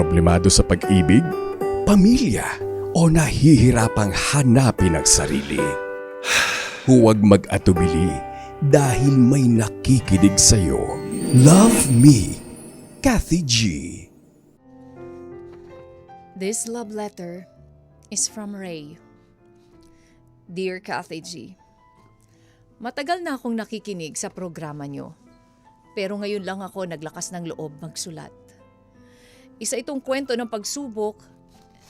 Problemado sa pag-ibig? Pamilya? O nahihirapang hanapin ang sarili? Huwag mag-atubili dahil may nakikinig sa'yo. Love Me, Kathy G. This love letter is from Ray. Dear Kathy G, Matagal na akong nakikinig sa programa nyo. Pero ngayon lang ako naglakas ng loob magsulat. Isa itong kwento ng pagsubok,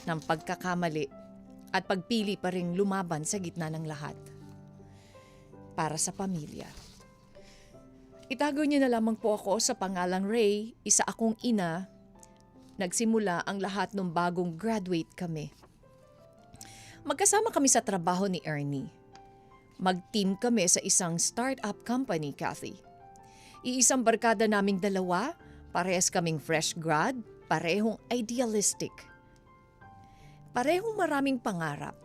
ng pagkakamali, at pagpili pa ring lumaban sa gitna ng lahat. Para sa pamilya. Itago niyo na lamang po ako sa pangalang Ray, isa akong ina nagsimula ang lahat nung bagong graduate kami. Magkasama kami sa trabaho ni Ernie. Mag-team kami sa isang startup company, Kathy. Iisang barkada naming dalawa, parehas kaming fresh grad, parehong idealistic. Parehong maraming pangarap.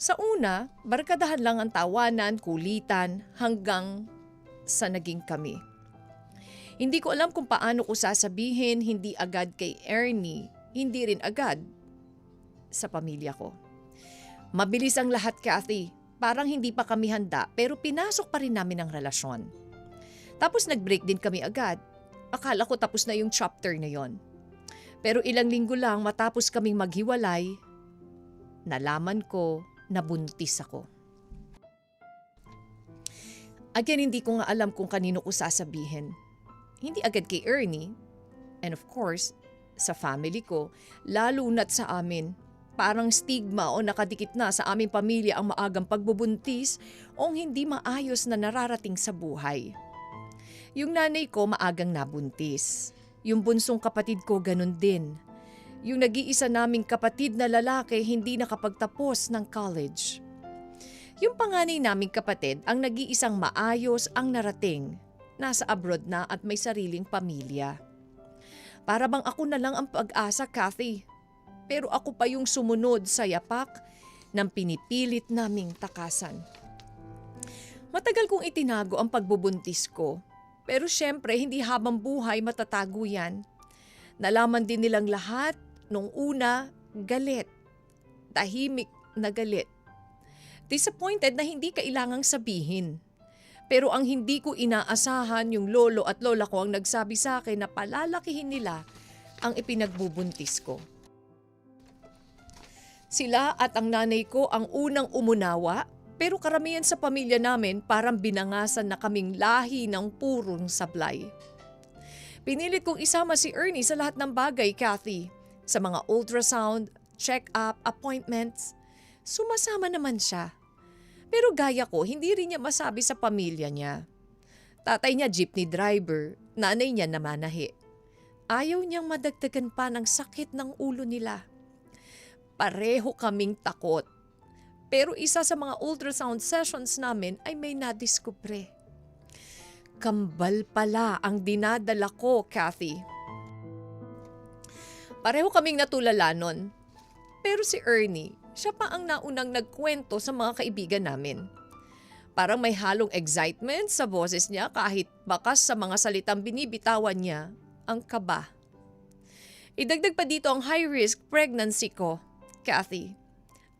Sa una, barkadahan lang ang tawanan, kulitan, hanggang sa naging kami. Hindi ko alam kung paano ko sasabihin hindi agad kay Ernie, hindi rin agad sa pamilya ko. Mabilis ang lahat, Kathy. Parang hindi pa kami handa pero pinasok pa rin namin ang relasyon. Tapos nag-break din kami agad. Akala ko tapos na yung chapter na yon. Pero ilang linggo lang matapos kaming maghiwalay, nalaman ko na buntis ako. Again, hindi ko nga alam kung kanino ko sasabihin. Hindi agad kay Ernie, and of course, sa family ko, lalo na't sa amin. Parang stigma o nakadikit na sa aming pamilya ang maagang pagbubuntis o hindi maayos na nararating sa buhay. Yung nanay ko maagang nabuntis. Yung bunsong kapatid ko ganun din. Yung nag-iisa naming kapatid na lalaki hindi nakapagtapos ng college. Yung panganay naming kapatid ang nag-iisang maayos ang narating. Nasa abroad na at may sariling pamilya. Para bang ako na lang ang pag-asa, Kathy. Pero ako pa yung sumunod sa yapak ng pinipilit naming takasan. Matagal kong itinago ang pagbubuntis ko. Pero syempre, hindi habang buhay matatago yan. Nalaman din nilang lahat nung una, galit. Tahimik na galit. Disappointed na hindi kailangang sabihin. Pero ang hindi ko inaasahan yung lolo at lola ko ang nagsabi sa akin na palalakihin nila ang ipinagbubuntis ko. Sila at ang nanay ko ang unang umunawa pero karamihan sa pamilya namin parang binangasan na kaming lahi ng purong sablay. Pinilit kong isama si Ernie sa lahat ng bagay, Kathy. Sa mga ultrasound, check-up, appointments. Sumasama naman siya. Pero gaya ko, hindi rin niya masabi sa pamilya niya. Tatay niya jeepney driver, nanay niya namanahi. Ayaw niyang madagdagan pa ng sakit ng ulo nila. Pareho kaming takot. Pero isa sa mga ultrasound sessions namin ay may nadiskubre. Kambal pala ang dinadala ko, Kathy. Pareho kaming natulala nun. Pero si Ernie, siya pa ang naunang nagkwento sa mga kaibigan namin. Parang may halong excitement sa boses niya kahit bakas sa mga salitang binibitawan niya ang kaba. Idagdag pa dito ang high-risk pregnancy ko, Kathy.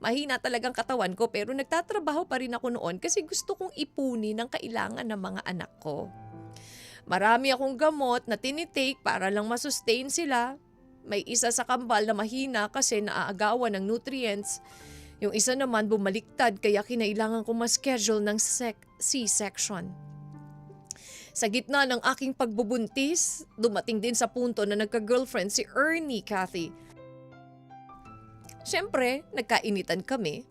Mahina talagang katawan ko pero nagtatrabaho pa rin ako noon kasi gusto kong ipuni ng kailangan ng mga anak ko. Marami akong gamot na tinitake para lang masustain sila. May isa sa kambal na mahina kasi naaagawan ng nutrients. Yung isa naman bumaliktad kaya kinailangan ko ma-schedule ng sec- C-section. Sa gitna ng aking pagbubuntis, dumating din sa punto na nagka-girlfriend si Ernie, Kathy. Siyempre, nagkainitan kami.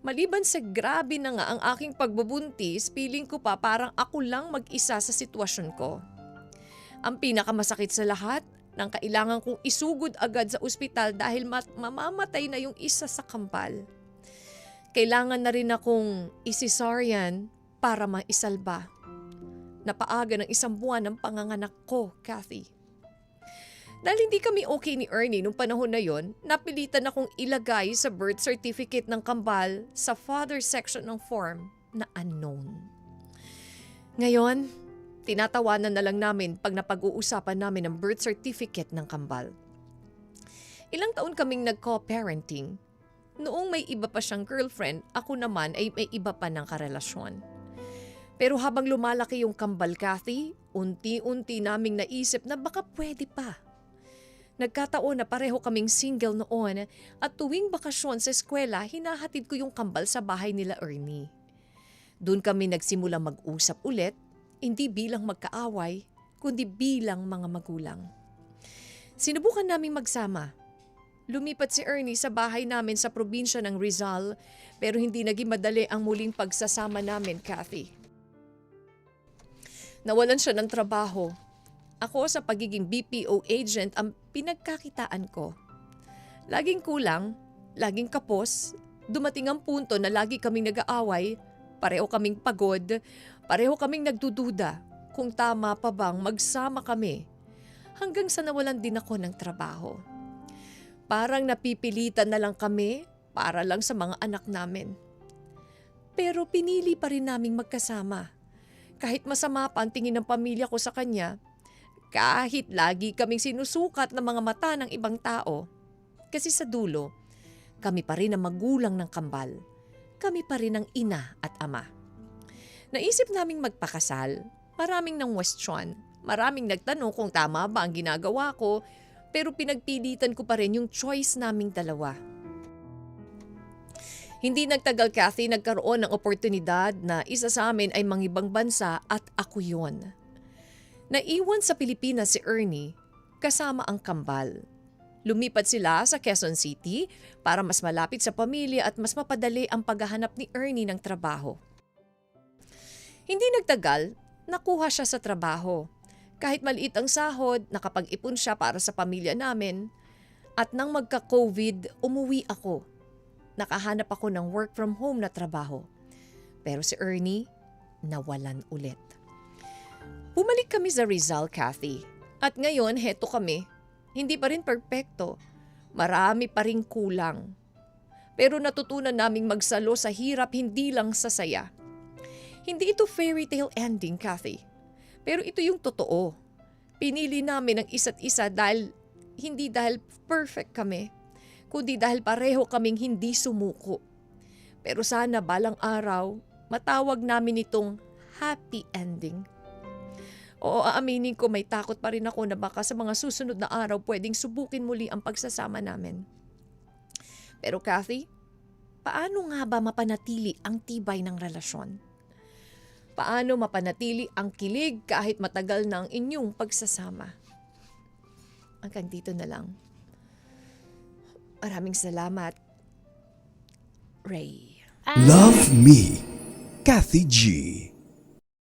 Maliban sa grabe na nga ang aking pagbubuntis, feeling ko pa parang ako lang mag-isa sa sitwasyon ko. Ang pinakamasakit sa lahat, nang kailangan kong isugod agad sa ospital dahil mat- mamamatay na yung isa sa kampal. Kailangan na rin akong isisaryan para maisalba. Napaaga ng isang buwan ng panganganak ko, Kathy. Dahil hindi kami okay ni Ernie nung panahon na yon, napilitan akong ilagay sa birth certificate ng kambal sa father section ng form na unknown. Ngayon, tinatawanan na lang namin pag napag-uusapan namin ang birth certificate ng kambal. Ilang taon kaming nag-co-parenting. Noong may iba pa siyang girlfriend, ako naman ay may iba pa ng karelasyon. Pero habang lumalaki yung kambal Kathy, unti-unti naming naisip na baka pwede pa. Nagkataon na pareho kaming single noon at tuwing bakasyon sa eskwela, hinahatid ko yung kambal sa bahay nila Ernie. Doon kami nagsimula mag-usap ulit, hindi bilang magkaaway, kundi bilang mga magulang. Sinubukan naming magsama. Lumipat si Ernie sa bahay namin sa probinsya ng Rizal pero hindi naging madali ang muling pagsasama namin, Kathy. Nawalan siya ng trabaho. Ako sa pagiging BPO agent ang pinagkakitaan ko. Laging kulang, laging kapos, dumating ang punto na lagi kaming nag-aaway, pareho kaming pagod, pareho kaming nagdududa kung tama pa bang magsama kami. Hanggang sa nawalan din ako ng trabaho. Parang napipilitan na lang kami para lang sa mga anak namin. Pero pinili pa rin naming magkasama. Kahit masama pa ang tingin ng pamilya ko sa kanya, kahit lagi kaming sinusukat ng mga mata ng ibang tao. Kasi sa dulo, kami pa rin ang magulang ng kambal. Kami pa rin ang ina at ama. Naisip naming magpakasal. Maraming nang question. Maraming nagtanong kung tama ba ang ginagawa ko pero pinagpilitan ko pa rin yung choice naming dalawa. Hindi nagtagal Kathy nagkaroon ng oportunidad na isa sa amin ay mangibang bansa at ako yon. Naiwan sa Pilipinas si Ernie kasama ang kambal. Lumipat sila sa Quezon City para mas malapit sa pamilya at mas mapadali ang paghahanap ni Ernie ng trabaho. Hindi nagtagal, nakuha siya sa trabaho. Kahit maliit ang sahod, nakapag-ipon siya para sa pamilya namin. At nang magka-COVID, umuwi ako. Nakahanap ako ng work from home na trabaho. Pero si Ernie, nawalan ulit. Bumalik kami sa Rizal, Kathy. At ngayon, heto kami. Hindi pa rin perpekto. Marami pa rin kulang. Pero natutunan naming magsalo sa hirap, hindi lang sa saya. Hindi ito fairy tale ending, Kathy. Pero ito yung totoo. Pinili namin ang isa't isa dahil hindi dahil perfect kami, kundi dahil pareho kaming hindi sumuko. Pero sana balang araw, matawag namin itong happy ending. Oo, aaminin ko may takot pa rin ako na baka sa mga susunod na araw pwedeng subukin muli ang pagsasama namin. Pero Kathy, paano nga ba mapanatili ang tibay ng relasyon? Paano mapanatili ang kilig kahit matagal na ang inyong pagsasama? Hanggang dito na lang. Maraming salamat, Ray. Love Me, Kathy G.